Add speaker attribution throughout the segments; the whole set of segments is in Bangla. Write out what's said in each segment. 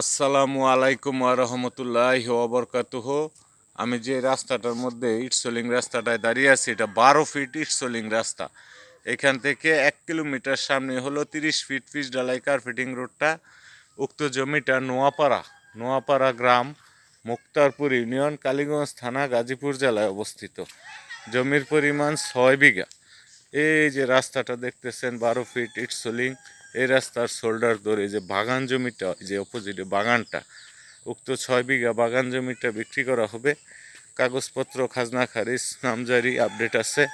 Speaker 1: আসসালামু আলাইকুম রহমতুল্লাহ ওবরকাতুহ আমি যে রাস্তাটার মধ্যে ইটসোলিং রাস্তাটায় দাঁড়িয়ে আছি, এটা বারো ফিট ইটসোলিং রাস্তা। এখান থেকে এক কিলোমিটার সামনে হলো তিরিশ ফিট পিচ ডালাই কার্পেটিং রোডটা, উক্ত জমিটা নোয়াপাড়া নোয়াপাড়া গ্রাম, মুক্তারপুর ইউনিয়ন, কালীগঞ্জ থানা, গাজীপুর জেলায় অবস্থিত। জমির পরিমাণ ছয় বিঘা। এই যে রাস্তাটা দেখতেছেন, বারো ফিট ইটসোলিং এই রাস্তার শোল্ডার ধরে যে বাগান জমিটা, যে অপোজিটে বাগানটা, উক্ত ছয় বিঘা বাগান জমিটা বিক্রি করা হবে। কাগজপত্র, খাজনা, খারিজ, নামজারি আপডেট আছে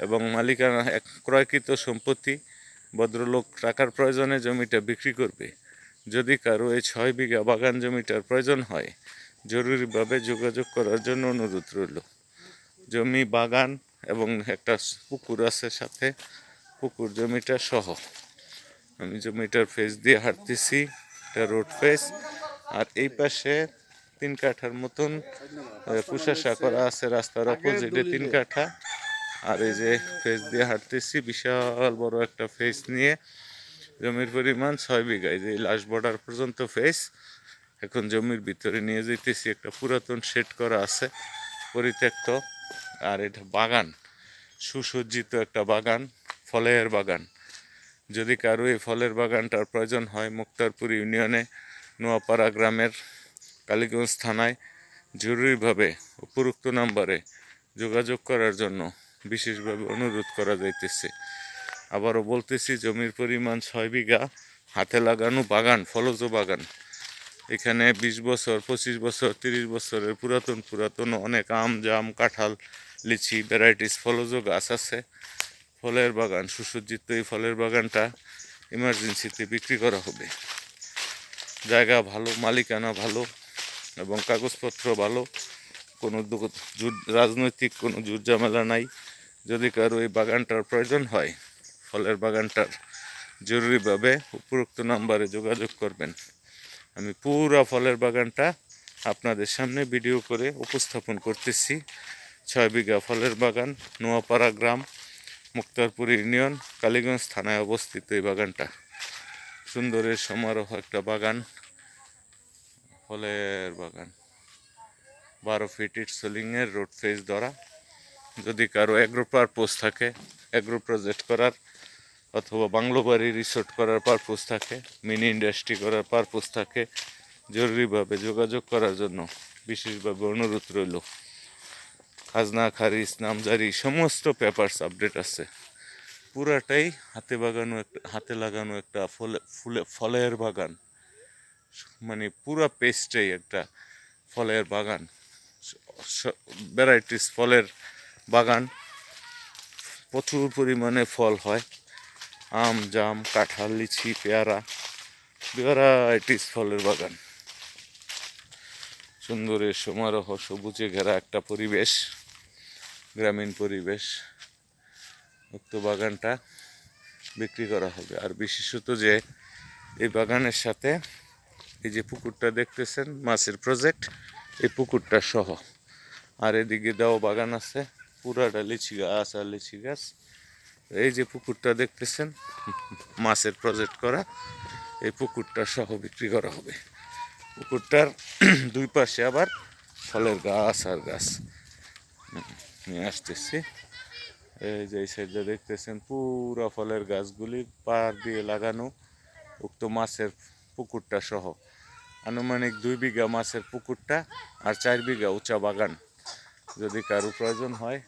Speaker 1: এবং মালিকানা এক ক্রয়কৃত সম্পত্তি ভদ্রলোক টাকার প্রয়োজনে জমিটা বিক্রি করবে। যদি কারও এই ছয় বিঘা বাগান জমিটার প্রয়োজন হয়, জরুরিভাবে যোগাযোগ করার জন্য অনুরোধ রইল। জমি, বাগান এবং একটা পুকুর আছে সাথে। পুকুর জমিটা সহ। আমি জমিটার ফেস দিয়ে হাঁটতেছি, এটা রোড ফেস আর এই পাশে তিন কাঠার মতন কুশাশা করা আছে রাস্তার অপোজিটে তিন কাঠা। আর এই যে ফেস দিয়ে হাঁটতেছি, বিশাল বড় একটা ফেস নিয়ে, জমির পরিমাণ ছয় বিঘা। যে লাস্ট বর্ডার পর্যন্ত ফেস এখন জমির ভিতরে নিয়ে যেতেছি একটা পুরাতন শেড করা আছে, পরিত্যক্ত। আর এটা বাগান, সুসজ্জিত একটা বাগান, ফলের বাগান। যদি কারও এই ফলের বাগানটার প্রয়োজন হয় মুক্তারপুর ইউনিয়নে, নোয়াপাড়া গ্রামের কালীগঞ্জ থানায় জরুরিভাবে উপরোক্ত নাম্বারে যোগাযোগ করার জন্য বিশেষভাবে অনুরোধ করা যাইতেছে। আবারও বলতেছি, জমির পরিমাণ ছয় বিঘা, হাতে লাগানো বাগান, ফলজ বাগান। এখানে বিশ বছর, পঁচিশ বছর, তিরিশ বছরের পুরাতন পুরাতন অনেক আম, জাম, কাঁঠাল, লিচি, ভ্যারাইটিস, ফলজ গাছ আছে। ফলের বাগান, সুসজ্জিত এই ফলের বাগানটা ইমার্জেন্সিতে বিক্রি করা হবে। জায়গা ভালো, মালিকানা ভালো এবং কাগজপত্র ভালো, কোনো রাজনৈতিক কোনো জুট ঝামেলা নাই। যদি কারও এই বাগানটার প্রয়োজন হয়, ফলের বাগানটার জরুরিভাবে উপরোক্ত নাম্বারে যোগাযোগ করবেন। আমি পুরা ফলের বাগানটা আপনাদের সামনে ভিডিও করে উপস্থাপন করতেছি। ছয় বিঘা ফলের বাগান, নোয়াপাড়া গ্রাম মুক্তারপুর ইউনিয়ন, কালীগঞ্জ থানায় অবস্থিত এই বাগানটা। সুন্দরের সমারোহ একটা বাগান ফলের বাগান। বারো ফিট ইট সোলিংয়ের রোড ফেস ধরা। যদি কারও অ্যাগ্রো পারপোজ থাকে অ্যাগ্রো প্রজেক্ট করার, অথবা বাংলো বাড়ি রিসোর্ট করার পারপোজ থাকে মিনি ইন্ডাস্ট্রি করার পারপোজ থাকে, জরুরিভাবে যোগাযোগ করার জন্য বিশেষভাবে অনুরোধ রইল। খাজনা, খারিজ, নামজারি, সমস্ত পেপারস আপডেট আছে। পুরাটাই হাতে বাগানো একটা, হাতে লাগানো একটা ফলে, ফুলে, ফলের বাগান। মানে পুরা পেস্টেই একটা ফলের বাগান। ভ্যারাইটিস ফলের বাগান। প্রচুর পরিমাণে ফল হয়। আম, জাম, কাঁঠাল, লিচি, পেয়ারা ভ্যারাইটিস ফলের বাগান। সুন্দরের সমারোহ, সবুজে ঘেরা একটা পরিবেশ। গ্রামীণ পরিবেশ উক্ত বাগানটা বিক্রি করা হবে। আর বিশেষত যে এই বাগানের সাথে এই যে পুকুরটা দেখতেছেন, মাছের প্রজেক্ট এই পুকুরটা সহ। আর এদিকে দাও বাগান আছে, পুরাটা লিচি গাছ আর লিচি গাছ। এই যে পুকুরটা দেখতেছেন, মাছের প্রজেক্ট করা, এই পুকুরটা সহ বিক্রি করা হবে। পুকুরটার দুই পাশে আবার ফলের গাছ আর গাছ। নিয়ে আসতেছি। এই যে এই সাইডে দেখতেছেন, পুরো ফলের গাছগুলি পার দিয়ে লাগানো, উক্ত মাছের পুকুরটা সহ। আনুমানিক দুই বিঘা মাছের পুকুরটা আর চার বিঘা উঁচা বাগান। যদি কারও প্রয়োজন হয়,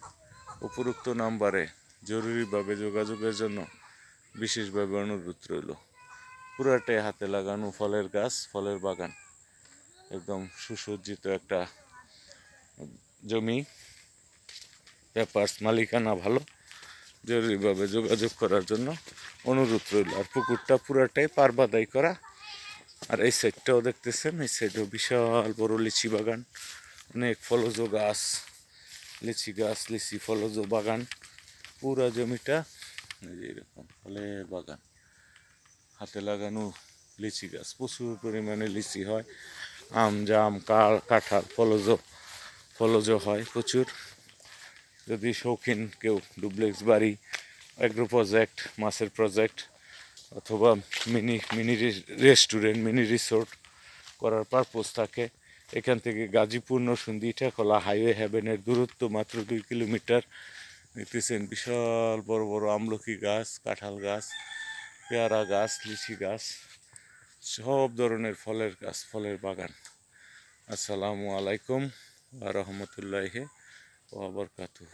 Speaker 1: উপরোক্ত নাম্বারে জরুরিভাবে যোগাযোগের জন্য বিশেষভাবে অনুরোধ রইল। পুরাটাই হাতে লাগানো ফলের গাছ, ফলের বাগান। একদম সুসজ্জিত একটা জমি। পেপার্স মালিকানা ভালো। জরুরিভাবে যোগাযোগ করার জন্য অনুরোধ রইল। আর পুকুরটা পুরাটাই পারবাদাই করা। আর এই সাইডটাও দেখতেছেন, এই সাইডেও বিশাল বড় লিচি বাগান। অনেক ফলজ গাছ, লিচি গাছ, লিচি ফলজ বাগান। পুরা জমিটা এই যে এরকম ফলের বাগান। হাতে লাগানো লিচি গাছ, প্রচুর পরিমাণে লিচি হয়। আম, জাম কাল কাঁঠাল ফলজ ফলজ হয় প্রচুর। যদি শৌখিন কেউ ডুপ্লেক্স বাড়ি অ্যাগ্রো প্রজেক্ট মাছের প্রজেক্ট অথবা mini mini restaurant mini resort করার পারপোজ থাকে, এখান থেকে গাজীপুর, নরসিংদী ইটাখোলা হাইওয়ে হ্যাভেনের দূরত্ব মাত্র দুই কিলোমিটার। দেখতেছেন বিশাল বড় বড় আমলকি গাছ, কাঁঠাল গাছ, পেয়ারা গাছ, লিচি গাছ, সব ধরনের ফলের গাছ, ফলের বাগান। আসসালামু আলাইকুম রহমতুল্লাহ वबरकू